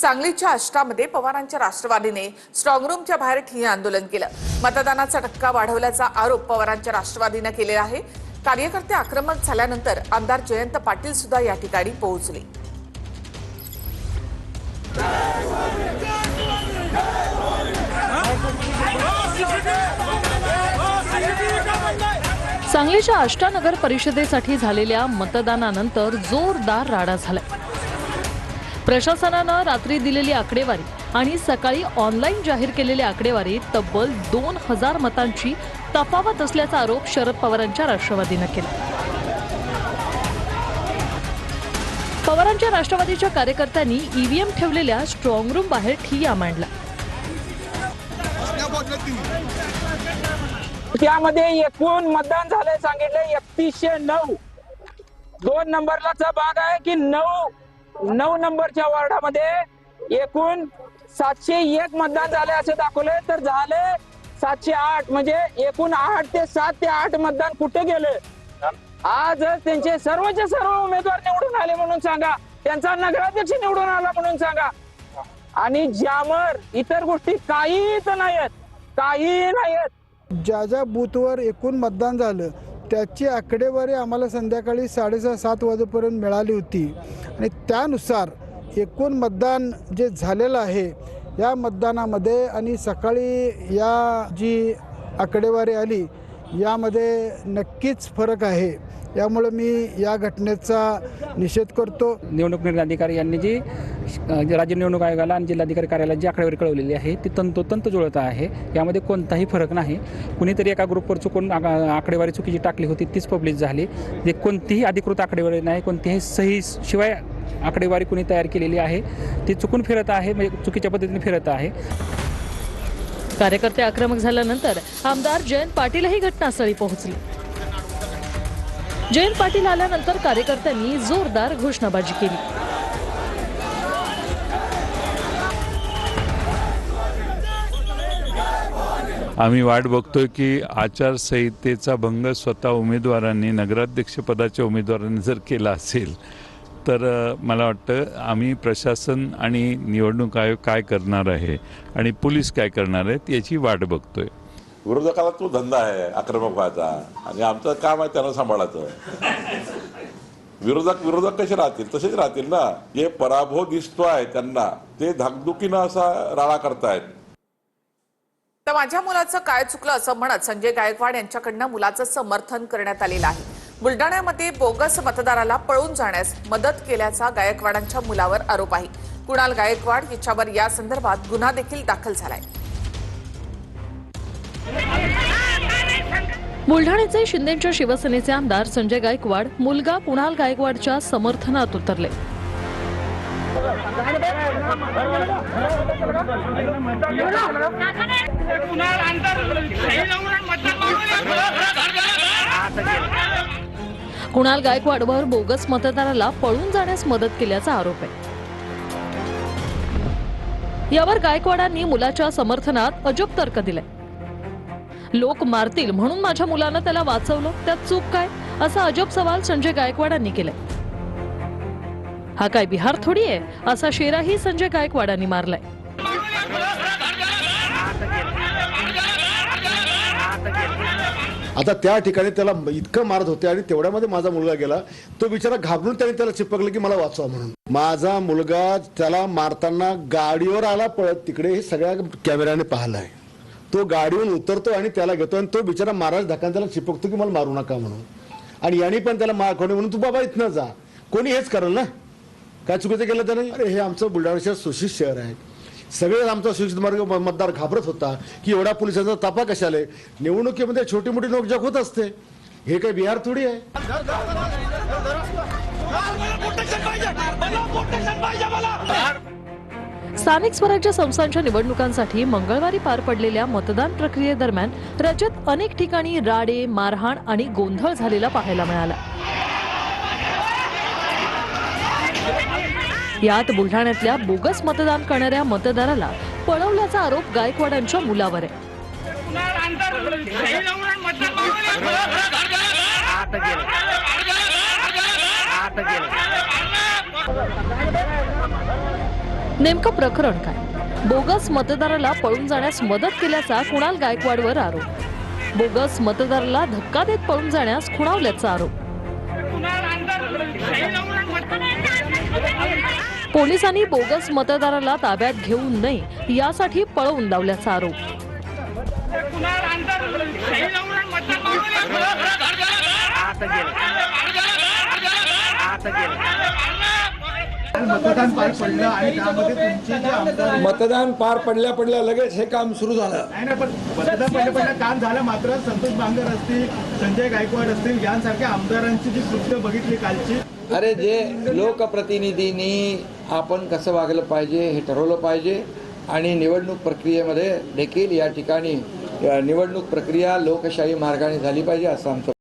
सांगलीच्या आष्टामध्ये पवारांच्या राष्ट्रवादीने स्ट्रॉंगरूमच्या बाहेर ठिय्या आंदोलन केलं. मतदानाचा टक्का वाढवल्याचा आरोप पवारांच्या राष्ट्रवादीनं केलेला आहे. कार्यकर्ते आक्रमक झाल्यानंतर आमदार जयंत पाटील सुद्धा या ठिकाणी पोहोचले. सांगलीच्या आष्टा नगर परिषदेसाठी झालेल्या मतदानानंतर जोरदार राडा झालाय. प्रशासनानं रात्री दिलेली आकडेवारी आणि सकाळी ऑनलाईन जाहीर केलेल्या आकडेवारीत तब्बल दोन हजार मतांची तफावत असल्याचा आरोप शरद पवारांच्या राष्ट्रवादीनं केला. पवारांच्या राष्ट्रवादीच्या कार्यकर्त्यांनी ईव्हीएम ठेवलेल्या स्ट्रॉंग रूम बाहेर ठिय्या मांडला त्यामध्ये एकूण मतदान झालंय सांगितलं एकतीसशे नऊ. दोन नंबरलाचा भाग आहे की नऊ नऊ नंबरच्या वॉर्डामध्ये एकूण सातशे एक मतदान झाले असं दाखवलंय तर झाले सातशे आठ म्हणजे एकूण आठ ते सात ते आठ मतदान कुठे गेले? आज त्यांचे सर्वचे सर्व उमेदवार निवडून आले म्हणून सांगा. त्यांचा नगराध्यक्ष निवडून आला म्हणून सांगा. आणि ज्यावर इतर गोष्टी काहीच नाहीत काही नाहीत ज्या ज्या बूथवर एकूण मतदान झालं त्याची आकडेवारी आम्हाला संध्याकाळी साडेसहा सात वाजेपर्यंत मिळाली होती. आणि त्यानुसार एकूण मतदान जे झालेलं आहे या मतदानामध्ये आणि सकाळी या जी आकडेवारी आली यामध्ये नक्कीच फरक आहे. यामुळे मी या घटनेचा निषेध करतो. निवडणूक निर्णय अधिकारी यांनी जी राज्य निवडणूक आयोगाला आणि जिल्हाधिकारी कार्यालयात जी आकडेवारी कळवलेली आहे ती तंतोतंत जुळत आहे. यामध्ये कोणताही फरक नाही. कुणीतरी एका ग्रुपवर चुकून आका- आकडेवारी चुकीची टाकली होती तीच पब्लिश झाली. जे कोणतीही अधिकृत आकडेवारी नाही कोणतीही सही शिवाय आकडेवारी कुणी तयार केलेली आहे ती चुकून फिरत आहे म्हणजे चुकीच्या पद्धतीने फिरत आहे. कार्यकर्ते आक्रमक झाल्यानंतर आमदार जयंत पाटीलही घटनास्थळी पोहोचले. जयंत पाटील आल्यानंतर कार्यकर्त्यांनी जोरदार घोषणाबाजी केली. आम्ही वाट बघतोय की आचारसंहितेचा भंग स्वतः उमेदवारांनी नगराध्यक्षपदाच्या उमेदवारांनी जर केला असेल तर मला वाटतं आम्ही प्रशासन आणि निवडणूक आयोग काय करणार आहे आणि पोलीस काय करणार आहेत याची वाट बघतोय. विरोधकाला तो धंदा आहे आक्रमक व्हायचा. आणि आमचं काम आहे त्यांना सांभाळायचं. विरोधक विरोधक कसे राहतील? तसेच राहतील ना. जे पराभव दिसतोय त्यांना ते धाकधुकीनं असा राळा करतायत. तर माझ्या मुलाचं काय चुकलं असं म्हणत संजय गायकवाड यांच्याकडनं मुलाचं समर्थन करण्यात आलेलं आहे. बुलडाण्यामध्ये बोगस मतदाराला पळून जाण्यास मदत केल्याचा गायकवाडांच्या मुलावर आरोप आहे. कुणाल गायकवाड याच्यावर या संदर्भात गुन्हा देखील दाखल झालाय. बुलढाण्याचे शिंदेच्या शिवसेनेचे आमदार संजय गायकवाड मुलगा कुणाल गायकवाडच्या समर्थनात उतरले. कुणाल गायकवाडवर बोगस मतदाराला पळून जाण्यास मदत केल्याचा आरोप आहे. यावर गायकवाडांनी मुलाच्या समर्थनात अजब तर्क दिलाय. लोक मारतील म्हणून माझ्या मुलानं त्याला वाचवलं. त्यात चूक काय? असा अजब सवाल संजय गायकवाडांनी केलाय. हा काय बिहार थोडी आहे? असा शेराही संजय गायकवाडांनी मारलाय. आता त्या ठिकाणी त्याला इतकं मारत होते आणि तेवढ्यामध्ये माझा मुलगा गेला. तो बिचारा घाबरून त्याने त्याला चिपकलं की मला वाचवा म्हणून. माझा मुलगा त्याला मारताना गाडीवर आला पळत तिकडे हे सगळ्या कॅमेऱ्याने पाहिलं आहे तो गाडीवरून उतरतो आणि त्याला घेतो आणि तो बिचारा महाराज धक्का त्याला चिपकतो की मला मारू नका म्हणून. आणि यांनी पण त्याला मार कोणी म्हणून तू बाबा इथनं जा. कोणी हेच करेल ना? काय चुकीचं केलं त्याने? अरे हे आमचं बुलढाणा शहर सुशित शहर आहे. सगळेच आमचा सुशित मार्ग मतदार घाबरत होता की एवढा पोलिसांचा तापा कशाला? निवडणुकीमध्ये छोटी मोठी नोकझोक होत असते. हे काही बिहार थोडी आहे? स्थानिक स्वराज्य संस्थांच्या निवडणुकांसाठी मंगळवारी पार पडलेल्या मतदान प्रक्रियेदरम्यान राज्यात अनेक ठिकाणी राडे मारहाण आणि गोंधळ झालेला पाहायला मिळाला. यात बुलढाण्यातल्या बोगस मतदान करणाऱ्या मतदाराला पळवल्याचा आरोप गायकवाडांच्या मुलावर आहे. नेमकं प्रकरण काय? बोगस मतदाराला पळून जाण्यास मदत केल्याचा कुणाल गायकवाडवर आरोप. बोगस मतदाराला धक्का देत पळून जाण्यास खुणावल्याचा आरोप. पोलिसांनी बोगस मतदाराला ताब्यात घेऊ नये यासाठी पळवून लावल्याचा आरोप. मतदान पार पडलं आणि त्यामध्ये तुमची जे आमदार मतदान पार पडल्या पडल्या लगेच हे काम सुरू झालं. नाही ना पण मतदान पडलं पडलं काम झालं मात्र संतोष बांगर असतील संजय गायकवाड असतील यांसारख्या आमदारांची जी कृत्य बघितली कालची अरे जे लोकप्रतिनिधींनी आपण कसं वागलं पाहिजे हे ठरवलं पाहिजे आणि निवडणूक प्रक्रियेमध्ये देखील या ठिकाणी निवडणूक प्रक्रिया लोकशाही मार्गाने झाली पाहिजे असं आमचं